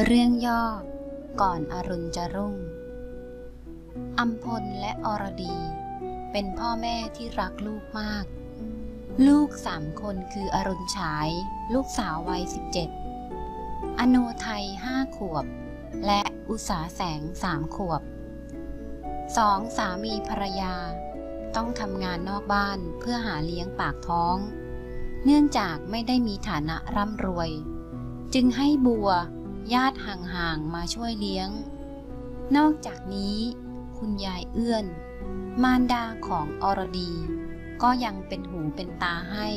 เรื่องย่อ ก่อนอรุณจะรุ่ง อัมพลและอรดี เป็นพ่อแม่ที่รักลูกมาก ลูกสามคนคืออรุณฉาย ลูกสาววัย 17 อโนไทยห้าขวบ และอุษาแสงสามขวบสองสามีภรรยา ต้องทำงานนอกบ้านเพื่อหาเลี้ยงปากท้อง เนื่องจากไม่ได้มีฐานะร่ำรวย จึงให้บัว ญาติห่างๆมาช่วยเลี้ยง นอกจากนี้คุณยายเอื้อน มารดาของอรดี ก็ยังเป็นหูเป็นตาให้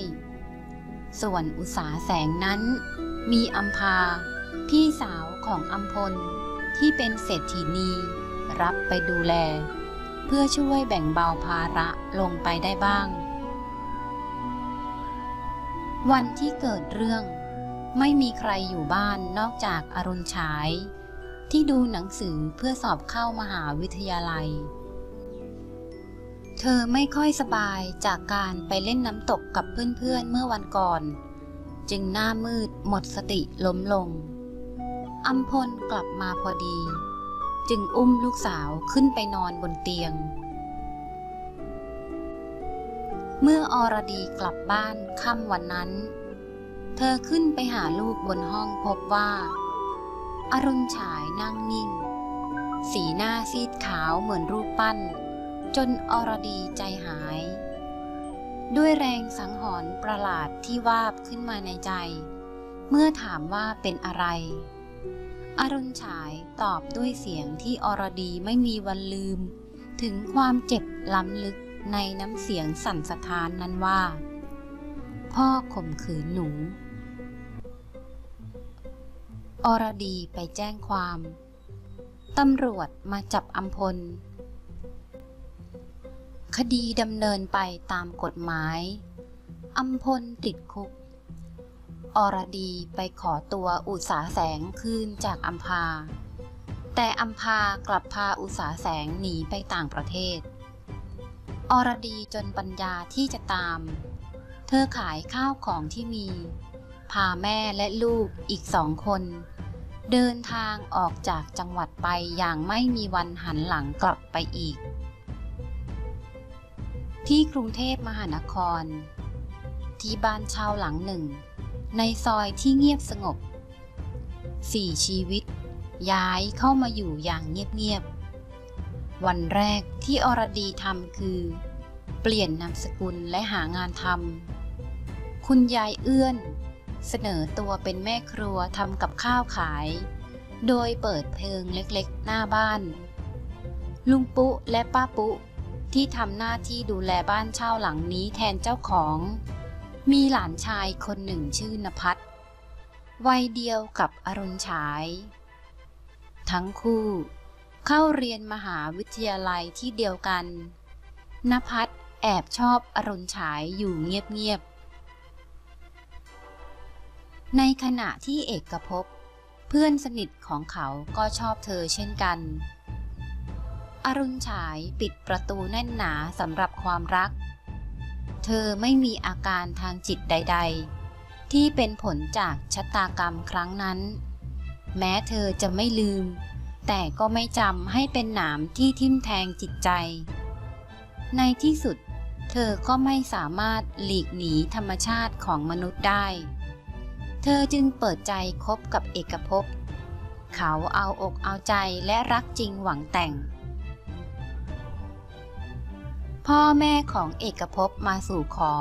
ส่วนอุษาแสงนั้น มีอัมพา พี่สาวของอัมพลที่เป็นเศรษฐีนี รับไปดูแล เพื่อช่วยแบ่งเบาภาระลงไปได้บ้าง วันที่เกิดเรื่อง ไม่มีใครอยู่บ้านนอกจากอรุณฉาย ที่ดูหนังสือเพื่อสอบเข้ามหาวิทยาลัย เธอไม่ค่อยสบายจากการไปเล่นน้ำตกกับเพื่อนๆเมื่อวันก่อน จึงหน้ามืดหมดสติล้มลงอัมพลกลับมาพอดี จึงอุ้มลูกสาวขึ้นไปนอนบนเตียง เมื่ออรดีกลับบ้านค่ำวันนั้น เธอขึ้นไปหาลูกบนห้องพบว่า อรุณฉายนั่งนิ่ง สีหน้าซีดขาวเหมือนรูปปั้น จนอรดีใจหาย ด้วยแรงสังหรณ์ประหลาดที่วาบขึ้นมาในใจ เมื่อถามว่าเป็นอะไร อรุณฉายตอบด้วยเสียงที่อรดีไม่มีวันลืม ถึงความเจ็บล้ำลึกในน้ำเสียงสั่นสะท้านนั้นว่า พ่อข่มขืนหนู อรดีไปแจ้งความ ตำรวจมาจับอัมพล คดีดำเนินไปตามกฎหมาย อัมพลติดคุก อรดีไปขอตัวอุสาแสงคืนจากอัมพา แต่อัมพากลับพาอุสาแสงหนีไปต่างประเทศ อรดีจนปัญญาที่จะตาม เธอขายข้าวของที่มีพาแม่และลูกอีกสองคน เดินทางออกจากจังหวัดไปอย่างไม่มีวันหันหลังกลับไปอีก ที่กรุงเทพมหานคร ที่บ้านเช่าหลังหนึ่ง ในซอยที่เงียบสงบสี่ชีวิต ย้ายเข้ามาอยู่อย่างเงียบๆ วันแรกที่อรดีทำคือ เปลี่ยนนามสกุลและหางานทำคุณยายเอื้อน เสนอตัวเป็นแม่ครัวทำกับข้าวขาย โดยเปิดเพลิงเล็กๆ หน้าบ้าน ลุงปุ๊และป้าปุ๊ที่ทำหน้าที่ดูแลบ้านเช่าหลังนี้แทนเจ้าของ มีหลานชายคนหนึ่งชื่อนภัสวัยเดียวกับอรุณฉาย ทั้งคู่ เข้าเรียนมหาวิทยาลัยที่เดียวกันนภัสแอบชอบอรุณฉายอยู่เงียบๆ ในขณะที่เอกภพเพื่อนสนิทของเขาก็ชอบเธอเช่นกัน อรุณฉายปิดประตูแน่นหนาสำหรับความรัก เธอไม่มีอาการทางจิตใด ๆ ที่เป็นผลจากชะตากรรมครั้งนั้น แม้เธอจะไม่ลืม แต่ก็ไม่จำให้เป็นหนามที่ทิ่มแทงจิตใจ ในที่สุด เธอก็ไม่สามารถหลีกหนีธรรมชาติของมนุษย์ได้ เธอจึงเปิดใจคบกับเอกภพ เขาเอาอกเอาใจและรักจริงหวังแต่ง พ่อแม่ของเอกภพมาสู่ขอ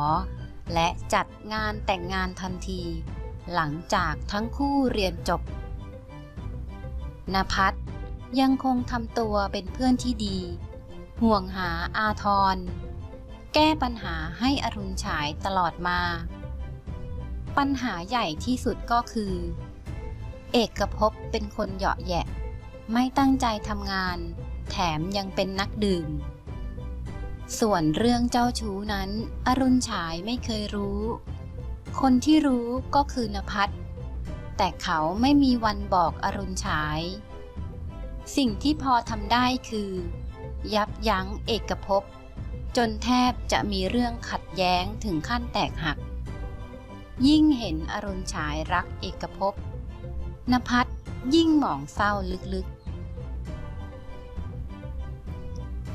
และจัดงานแต่งงานทันที หลังจากทั้งคู่เรียนจบนภัสยังคงทำตัวเป็นเพื่อนที่ดี ห่วงหาอาทร แก้ปัญหาให้อรุณฉายตลอดมา ปัญหาใหญ่ที่สุดก็คือ เอกภพเป็นคนเหยาะแยะ ไม่ตั้งใจทำงาน แถมยังเป็นนักดื่ม ส่วนเรื่องเจ้าชู้นั้น อรุณฉายไม่เคยรู้ คนที่รู้ก็คือนภัสแต่เขาไม่มีวันบอกอรุณฉาย สิ่งที่พอทำได้คือ ยับยั้งเอกภพจนแทบจะมีเรื่องขัดแย้งถึงขั้นแตกหัก ยิ่งเห็นอรุณฉายรักเอกภพนภัสยิ่งหมองเศร้าลึกๆ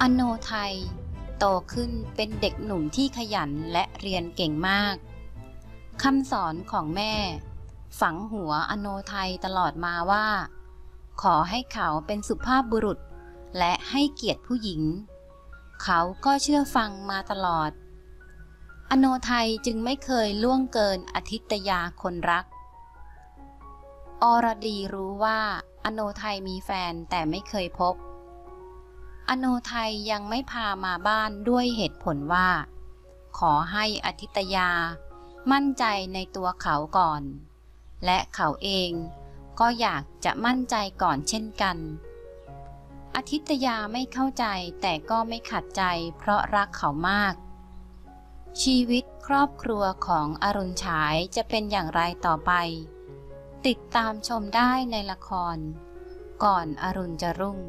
อโนไทย โตขึ้นเป็นเด็กหนุ่มที่ขยันและเรียนเก่งมากคำสอนของแม่ ฝังหัวอโนไทยตลอดมาว่า ขอให้เขาเป็นสุภาพบุรุษ และให้เกียรติผู้หญิง เขาก็เชื่อฟังมาตลอด อโนไทยจึงไม่เคยล่วงเกินอธิตยาคนรัก อรดีรู้ว่าอโนไทยมีแฟนแต่ไม่เคยพบ อโนไทยยังไม่พามาบ้านด้วยเหตุผลว่า ขอให้อธิตยา มั่นใจในตัวเขาก่อน และเขาเองก็อยากจะมั่นใจก่อนเช่นกัน อธิตยาไม่เข้าใจแต่ก็ไม่ขัดใจเพราะรักเขามาก ชีวิตครอบครัวของอรุณฉายจะเป็นอย่างไรต่อไป ติดตามชมได้ในละคร ก่อนอรุณจะรุ่ง